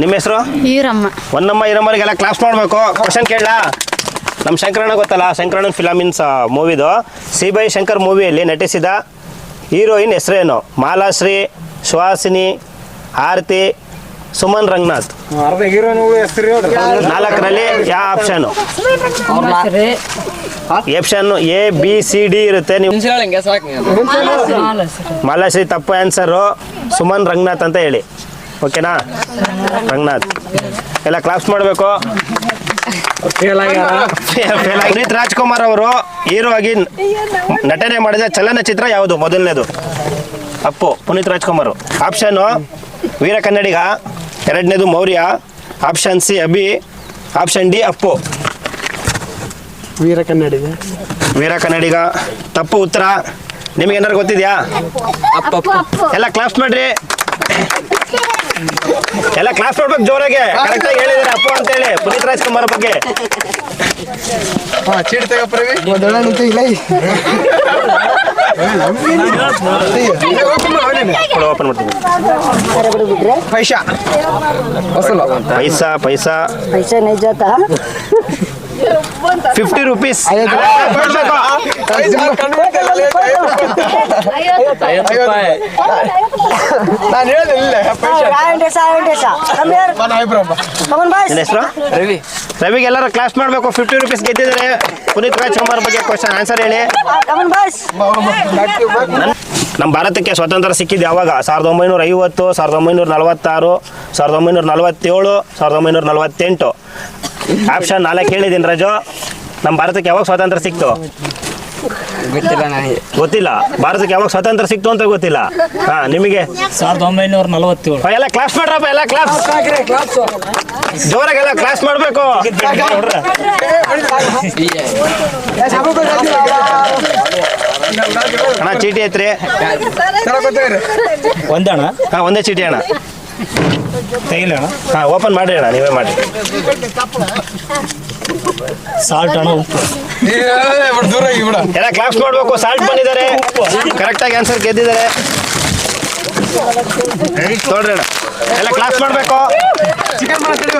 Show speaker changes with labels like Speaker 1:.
Speaker 1: ನಿಮ್ಮ ಹೆಸರು?
Speaker 2: ಈರಮ್ಮ.
Speaker 1: ಒಂದಮ್ಮ ಈರಮ್ಮರಿಗೆಲ್ಲ ಕ್ಲಾಸ್ ಮಾಡಬೇಕು. ಕ್ವಶನ್ ಕೇಳಲಾ? ನಮ್ಮ ಶಂಕರಣ್ಣ ಗೊತ್ತಲ್ಲ ಶಂಕರಣ್ಣ ಫಿಲಮಿನ್ಸ್ ಮೂವಿದು. ಸಿ ಬೈ ಶಂಕರ್ ಮೂವಿಯಲ್ಲಿ ನಟಿಸಿದ ಹೀರೋಯಿನ್ ಹೆಸರೇನು? ಮಾಲಾಶ್ರೀ ಸುಹಾಸಿನಿ ಆರತಿ ಸುಮನ್ ರಂಗನಾಥ್. ನಾಲ್ಕರಲ್ಲಿ ಯಾವ option option A B C D ಇರುತ್ತೆ. ನೀವು ಮಾಲಾಶ್ರೀ. ತಪ್ಪು ಆನ್ಸರು ಸುಮನ್ ರಂಗನಾಥ್ ಅಂತ ಹೇಳಿ. ಓಕೆನಾ ರಂಗನಾಥ್. ಎಲ್ಲ ಕ್ಲಾಸ್ ಮಾಡಬೇಕು. ಪುನೀತ್ ರಾಜ್ಕುಮಾರ್ ಅವರು ಹೀರೋ ಆಗಿ ನಟನೆ ಮಾಡಿದ ಚಲನಚಿತ್ರ ಯಾವುದು? ಮೊದಲನೇದು. ಅಪ್ಪು ಪುನೀತ್ ರಾಜ್ಕುಮಾರ್. ಆಪ್ಷನ್ ವೀರ ಕನ್ನಡಿಗ ಎರಡನೇದು Mourya option C Abhi option D Appu.
Speaker 3: Veera Kannadiga.
Speaker 1: Veera Kannadiga. ತಪ್ಪು ಉತ್ತರ. ನಿಮಗೆ ಏನಾರು ಗೊತ್ತಿದ್ಯಾ? ಎಲ್ಲ ಕ್ಲಾಸ್ ಮಾಡ್ರಿ. ಎಲ್ಲ ಕ್ಲಾಸ್ ನೋಡ್ಬೇಕು ಜೋರಾಗೆ. ಕರೆಕ್ಟ್ ಆಗಿ ಹೇಳಿದ್ರೆ ಅಪ್ಪ ಅಂತ ಹೇಳಿ ಪುನೀತ್ ರಾಜ್ಕುಮಾರ್ ಬಗ್ಗೆ.
Speaker 3: ಪೈಸಾ.
Speaker 1: ಪೈಸಾ ಪೈಸಾ.
Speaker 2: ನೈಜಾತ
Speaker 1: ಫಿಫ್ಟಿ ರುಪೀಸ್
Speaker 3: ನಾನು ರವಿ.
Speaker 1: ರವಿಗೆ ಎಲ್ಲರೂ ಕ್ಲಾಸ್ ಮಾಡಬೇಕು ಫಿಫ್ಟಿ ರುಪೀಸ್ ಗೆದ್ದಿದ್ರೆ ಪುನೀತ್ ರಾಜ್ಕುಮಾರ್ ಬಗ್ಗೆ ಕ್ವಶನ್ ಆನ್ಸರ್ ಹೇಳಿ. ನಮ್ಮ ಭಾರತಕ್ಕೆ ಸ್ವಾತಂತ್ರ್ಯ ಸಿಕ್ಕಿದ್ದು ಯಾವಾಗ? ಸಾವಿರದ ಒಂಬೈನೂರ ಐವತ್ತು ಸಾವಿರದ ಒಂಬೈನೂರ ನಲವತ್ತಾರು ಸಾವಿರದ ಒಂಬೈನೂರ ನಲವತ್ತೇಳು ಸಾವಿರದ ಒಂಬೈನೂರ ನಲವತ್ತೆಂಟು. ಆಪ್ಷನ್ ನಾಲ್ಕು ಹೇಳಿದ್ದೀನಿ ರಜೋ. ನಮ್ಮ ಭಾರತಕ್ಕೆ ಯಾವಾಗ ಸ್ವಾತಂತ್ರ್ಯ ಸಿಕ್ತು?
Speaker 3: ಗೊತ್ತಿಲ್ಲ ನನಗೆ.
Speaker 1: ಗೊತ್ತಿಲ್ಲ. ಭಾರತಕ್ಕೆ ಯಾವಾಗ ಸ್ವಾತಂತ್ರ್ಯ ಸಿಕ್ತು ಅಂತ ಗೊತ್ತಿಲ್ಲ. ಹಾ ನಿಮಗೆ?
Speaker 4: ಸಾವಿರದ ಒಂಬೈನೂರ ನಲವತ್ತೇಳು.
Speaker 1: ಎಲ್ಲ ಕ್ಲಾಸ್ ಮಾಡ್ರಪ್ಪ ಎಲ್ಲ ಕ್ಲಾಸ್ ಜೋರಾಗೆಲ್ಲ ಕ್ಲಾಸ್ ಮಾಡಬೇಕು. ಅಣ್ಣ ಚೀಟಿ ಐತ್ರಿ
Speaker 4: ಒಂದಣ್ಣ?
Speaker 1: ಹಾ ಒಂದೇ ಚೀಟಿ ಅಣ್ಣ.
Speaker 4: ತೆಗಿಲಣ್ಣ
Speaker 1: ಹಾ ಓಪನ್ ಮಾಡಿ ಅಣ್ಣ ನೀವೇ ಮಾಡಿ
Speaker 4: ಸಾಲ್ಟ್ ಅಣ್ಣ. ಉಪ್ಪು
Speaker 1: ಎಲ್ಲ ಕ್ಲಾಸ್ ಮಾಡಬೇಕು ಸಾಲ್ಟ್ ಬಂದಿದ್ದಾರೆ. ಕರೆಕ್ಟಾಗಿ ಆನ್ಸರ್ ಗೆದ್ದಿದ್ದಾರೆ. ನೋಡ್ರಿ ಎಲ್ಲ ಕ್ಲಾಸ್ ಮಾಡಬೇಕು.
Speaker 3: ಚಿಕನ್ ಮಾಡ್ತೀವಿ